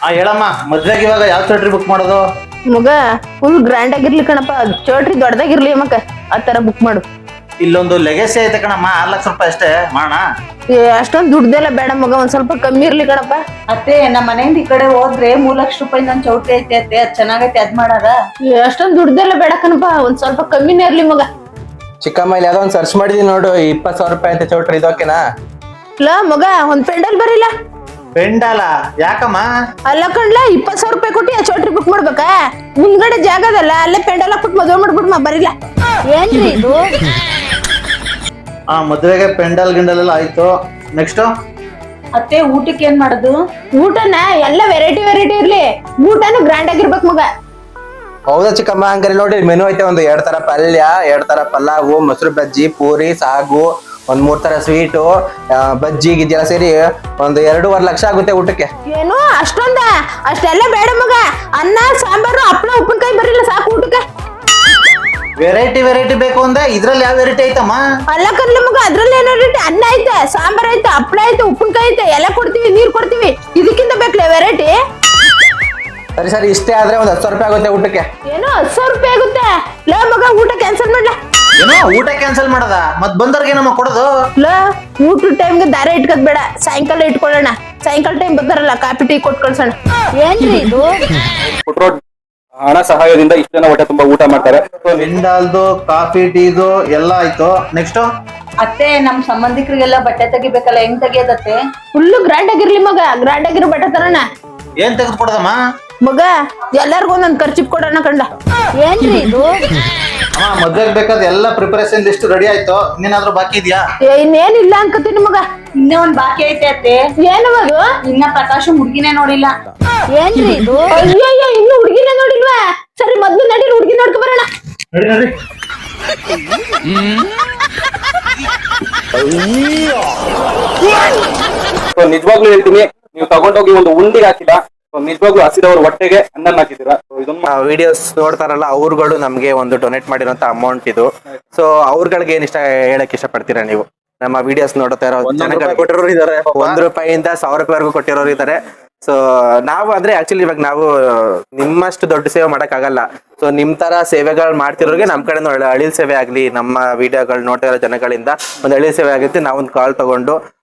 ಆ ಹೇಳಮ್ಮ ಮದ್ವೆಗೆ ಇವಾಗ ಯಾವ ಚೌಟ್ರಿ ಬುಕ್ ಮಾಡೋದು? ಮಗ ಫುಲ್ ಗ್ರ್ಯಾಂಡ್ ಆಗಿರ್ಲಿ ಕಣಪ್ಪ. ಚೌಟ್ರಿ ದೊಡ್ಡದಾಗಿರ್ಲಿ ಮಕ್ಕ ಆ ತರ ಬುಕ್ ಮಾಡು. ಇಲ್ಲೊಂದು ಲೆಗೆಸಿ ಐತೆ ಕಣಮ್ಮ ಆರ್ ಲಕ್ಷ ರೂಪಾಯಿ ಅಷ್ಟೇ. ಮಾಡೋಣ? ಏ, ಅಷ್ಟೊಂದ್ ದುಡ್ದೆಲ್ಲ ಬೇಡ ಮಗ ಒಂದ್ ಸ್ವಲ್ಪ ಕಮ್ಮಿ ಇರ್ಲಿ ಕಣಪ್ಪ. ಅತ್ತೆ ನಮ್ಮ ಮನೆಯಿಂದ ಈ ಕಡೆ ಹೋದ್ರೆ ಮೂರ್ ಲಕ್ಷ ರೂಪಾಯಿ ನನ್ ಚೌಟ್ರಿ ಐತೆ ಅತ್ತೆ ಅದ್ ಚೆನ್ನಾಗೈತೆ ಅದ್ ಮಾಡಾರ ಏ, ಅಷ್ಟೊಂದ್ ದುಡ್ದೆಲ್ಲ ಬೇಡ ಕಣಪ್ಪ ಒಂದ್ ಸ್ವಲ್ಪ ಕಮ್ಮಿನೇ ಇರ್ಲಿ ಮಗ. ಚಿಕ್ಕಮ್ಮ ಇಲ್ಲಿ ಯಾವ್ದೋ ಒಂದು ಸರ್ಚ್ ಮಾಡಿದೀನಿ ನೋಡು ಇಪ್ಪತ್ತು ಸಾವಿರ ರೂಪಾಯಿ ಅಂತ ಚೌಟ್ರಿ ಇದು ಓಕೆನಾ ಇಲ್ಲ ಮಗ ಒಂದ್ ಪೆಂಡಲ್ ಬರಿಲ್ಲ ಪೆಂಡಾಲ ಯಾಕಮ್ಮ? ಅಲ್ಲ ಕಣ್ಲ ಇಪ್ಪತ್ ಸಾವಿರ ರೂಪಾಯಿ ಕೊಟ್ಟು ಆ ಚೌಟ್ರಿ ಬುಕ್ ಮಾಡ್ಬೇಕಾ? ಮುಂದ್ಗಡೆ ಜಾಗದಲ್ಲ ಅಲ್ಲೇ ಪೆಂಡಲ ಕೊಟ್ಟು ಮದುವೆ ಮಾಡ್ಬಿಡ್ಮ ಬರಿಲ್ಲ. ಏನ್ರಿ ಇದು? ಆ ಮದುವೆಗೆ ಪೆಂಡಲ್ ಗಿಂಡಲ್ ಎಲ್ಲ ಆಯ್ತು. ನೆಕ್ಸ್ಟ್ ಅತ್ತೆ ಊಟಕ್ಕೆ ಏನ್ ಮಾಡೋದು? ಊಟನ ಎಲ್ಲ ವೆರೈಟಿ ವೆರೈಟಿ ಇರ್ಲಿ. ಊಟನು ಗ್ರ್ಯಾಂಡ್ ಆಗಿರ್ಬೇಕು ಮಗ. ಹೌದಾ ಚಿಕ್ಕಮ್ಮ ಹಂಗಾರೆ ನೋಡಿ ಮೆನು ಐತೆ ಒಂದು ಎರಡ್ ತರ ಪಲ್ಯ ಎರಡ್ ತರ ಪಲಾವು ಮೊಸರು ಬಜ್ಜಿ ಪೂರಿ ಸಾಗು. ಒಂದ್ ಮೂರ್ ತರ ಸ್ವೀಟು ಬಜ್ಜಿ ಗಿಜ್ಜೆಲ್ಲ ಸೇರಿ ಒಂದು ಎರಡೂವರೆ ಲಕ್ಷ ಆಗುತ್ತೆ ಊಟಕ್ಕೆ. ಏನು? ಅಷ್ಟೊಂದ? ಅಷ್ಟೆಲ್ಲ ಬೇಡ ಮಗ. ಅನ್ನ ಸಾಂಬಾರು ಹಪ್ಪಳ ಉಪ್ಪಿನಕಾಯಿ ಬರಲಿಲ್ಲ ಸಾಕು ಊಟಕ್ಕೆ. ವೆರೈಟಿ ವೆರೈಟಿ ಬೇಕು ಅಂದ್ರೆ ಇದ್ರಲ್ಲಿ ಯಾವ ವೆರೈಟಿ ಐತಮ್ಮ? ಅಲ್ಲ ಕರ್ಲ ಮಗ ಅದ್ರಲ್ಲಿ ಏನೋ ವೆರೈಟಿ ಅನ್ನ ಐತೆ ಸಾಂಬಾರ್ ಐತೆ ಹಪ್ಪಳ ಐತೆ ಉಪ್ಪಿನಕಾಯಿ ಐತೆ ಎಲ್ಲ ಕೊಡ್ತೀವಿ ನೀರ್ ಕೊಡ್ತೀವಿ. ಇದಕ್ಕಿಂತ ಬೇಕಲ್ಲ ವೆರೈಟಿ ಸರಿ ಸರಿ ಇಷ್ಟೇ ಆದ್ರೆ ಒಂದ್ ಹತ್ತು ಸಾವಿರ ರೂಪಾಯಿ ಆಗುತ್ತೆ ಊಟಕ್ಕೆ. ಏನೋ? ಹತ್ತು ಸಾವಿರ ರೂಪಾಯಿ ಆಗುತ್ತೆ. ಲೇ ಮಗ ಊಟ ಕ್ಯಾನ್ಸಲ್ ಮಾಡ್ಲಾ? ಏನೋ ಊಟ ಕ್ಯಾನ್ಸಲ್ ಮಾಡದ? ಮತ್ ಬಂದವ್ರಿಗೆ ನಮ್ಮ ಕೊಡೋದು? ಊಟ ಊಟದ ಟೈಮ್ಗೆ ದಾರ ಇಟ್ಕೋದ್ ಬೇಡ. ಸಾಯಂಕಾಲ ಇಟ್ಕೊಳ್ಳೋಣ. ಸಾಯಂಕಾಲ ಟೈಮ್ ಬರ್ತಾರಲ್ಲ ಕಾಫಿ ಟೀ ಕೊಟ್ ಕಳ್ಸೋಣ. ಏನ್ರಿ ಇದು? ಕೊಟ್ಟಿರೋ ಹಣ ಸಹಾಯದಿಂದ ಇಷ್ಟು ಜನ ಹೊಟ್ಟೆ ತುಂಬಾ ಊಟ ಮಾಡ್ತಾರೆ. ವಿಂಡಾಲ್ದು ಕಾಫಿ ಟೀದು ಎಲ್ಲ ಆಯ್ತು. ನೆಕ್ಸ್ಟ್ ಅತ್ತೆ ನಮ್ ಸಂಬಂಧಿಕರಿಗೆಲ್ಲ ಬಟ್ಟೆ ತೆಗಿಬೇಕಲ್ಲ ಹೆಂಗ್ ತೆಗಿಯೋದತ್ತೆ? ಫುಲ್ ಗ್ರ್ಯಾಂಡ್ ಆಗಿರ್ಲಿ ಮಗ ಗ್ರ್ಯಾಂಡ್ ಆಗಿರೋ ಬಟ್ಟೆ ತರೋಣ. ಏನ್ ತೆಗೆದು ಕೊಡದಮ್ಮ? ಮಗ ಎಲ್ಲಾರ್ಗು ಒಂದೊಂದ್ ಖರ್ಚಿಪ್ ಕೊಡೋಣ ಕಂಡ. ಏನ್ರಿ ಇದು? ಅಮ್ಮ ಮದ್ವೆಗೆ ಬೇಕಾದ ಎಲ್ಲ ಪ್ರಿಪರೇಷನ್ ಲಿಸ್ಟ್ ರೆಡಿ ಆಯ್ತು. ಇನ್ನೇನಾದ್ರೂ ಬಾಕಿ ಇದೆಯಾ? ಏ, ಇನ್ನೇನಿಲ್ಲ ಅನ್ಕೋತೀನಿ ಮಗ. ಇನ್ನೇ ಒಂದ್ ಬಾಕಿ ಐತೆ ಅತ್ತೆ. ಏನು ಅದು? ಇನ್ನ ಪ್ರಕಾಶ್ ಹುಡ್ಗಿನೇ ನೋಡಿಲ್ಲ. ಏನ್ರಿ ಇದು? ಅಯ್ಯಯ್ಯ ಇನ್ನು ಹುಡುಗಿನ ನೋಡಿಲ್ವಾ? ಸರಿ ಮೊದ್ಲು ನಡೀರಿ ಹುಡುಗಿ ನೋಡ್ಕೊ ಬರೋಣ. ನಡಿ ನಡಿ. ಸೊ ನಿಜವಾಗ್ಲೂ ಹೇಳ್ತೀನಿ ನೀವು ತಗೊಂಡೋಗಿ ಒಂದು ಉಂಡಿಗೆ ಹಾಕಿಲ್ಲ. ನಿಜವಾಗ್ಲೂ ಹಸಿದವ್ರ ಹೊಟ್ಟೆಗೆ ಅನ್ನ ಹಾಕಿದ್ದೀರಾ? ವಿಡಿಯೋಸ್ ನೋಡ್ತಾರಲ್ಲ ಅವ್ರುಗಳು ನಮ್ಗೆ ಒಂದು ಡೊನೇಟ್ ಮಾಡಿರೋಂತ ಅಮೌಂಟ್ ಇದು. ಸೊ ಅವ್ರಗಳಿಗೆ ಏನ್ ಇಷ್ಟ ಹೇಳಕ್ ಇಷ್ಟಪಡ್ತೀರಾ ನೀವು? ನಮ್ಮ ವಿಡಿಯೋಸ್ ನೋಡ್ತಾ ಇರೋ ಜನಗಳಿಗೆ ಕೊಟ್ಟಿರೋರು ಇದಾರೆ ಒಂದ್ ರೂಪಾಯಿಂದ ಸಾವಿರ ರೂಪಾಯಿವರೆಗೂ ಕೊಟ್ಟಿರೋರು ಇದ್ದಾರೆ ಸೊ ನಾವು ಅಂದ್ರೆ ಆಕ್ಚುಲಿ ಇವಾಗ ನಾವು ನಿಮ್ಮಷ್ಟು ದೊಡ್ಡ ಸೇವೆ ಮಾಡಕ್ ಆಗಲ್ಲ ಸೊ ನಿಮ್ ತರ ಸೇವೆಗಳು ಮಾಡ್ತಿರೋರಿಗೆ ನಮ್ ಕಡೆ ಅಳಿಲ್ ಸೇವೆ ಆಗ್ಲಿ. ನಮ್ಮ ವಿಡಿಯೋಗಳು ನೋಡ್ತಾ ಇರೋ ಜನಗಳಿಂದ ಒಂದು ಅಳಿಲ್ ಸೇವೆ ಆಗುತ್ತೆ. ನಾವೊಂದು ಕಾಲ್ ತಗೊಂಡು